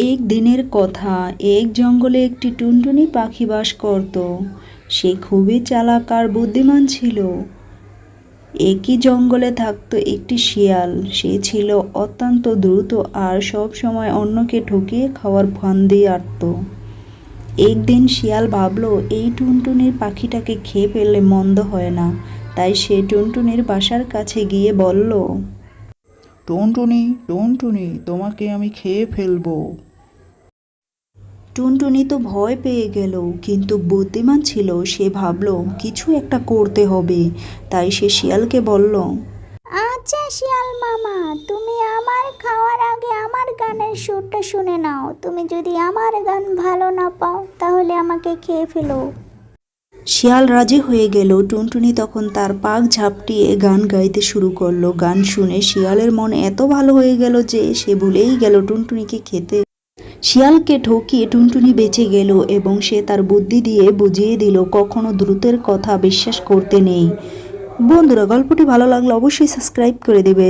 এক দিনের কথা, এক জঙ্গলে একটি টুনটুনি পাখি বাস করত। সে খুবই চালাক আর বুদ্ধিমান ছিল। একই জঙ্গলে থাকতো একটি শিয়াল। সে ছিল অত্যন্ত দ্রুত আর সব সময় অন্যকে ঠকিয়ে খাওয়ার ফান্দি আটত। একদিন শিয়াল ভাবলো, এই টুনটুনির পাখিটাকে খেয়ে ফেললে মন্দ হয় না। তাই সে টুনটুনির বাসার কাছে গিয়ে বলল, টুনটুনি টুনটুনি, তোমাকে আমি খেয়ে ফেলব। টুনটুনি তো ভয় পেয়ে গেল কিন্তু বুদ্ধিমান ছিল সে ভাবলো কিছু একটা করতে হবে। তাই সে শিয়ালকে বলল আচ্ছা শিয়াল মামা তুমি আমার খাওয়ার আগে আমার গানের সুরটা শুনে নাও। তুমি যদি আমার গান ভালো না পাও তাহলে আমাকে খেয়ে ফেলো। শিয়াল রাজি হয়ে গেল। টুনটুনি তখন তার পাক ঝাপটিয়ে গান গাইতে শুরু করল। গান শুনে শিয়ালের মন এত ভালো হয়ে গেল যে সে ভুলেই গেল টুনটুনিকে খেতে। শিয়ালকে ঠকিয়ে টুনটুনি বেঁচে গেল এবং সে তার বুদ্ধি দিয়ে বুঝিয়ে দিল, কখনো দ্রুতের কথা বিশ্বাস করতে নেই। বন্ধুরা, গল্পটি ভালো লাগলে অবশ্যই সাবস্ক্রাইব করে দেবে।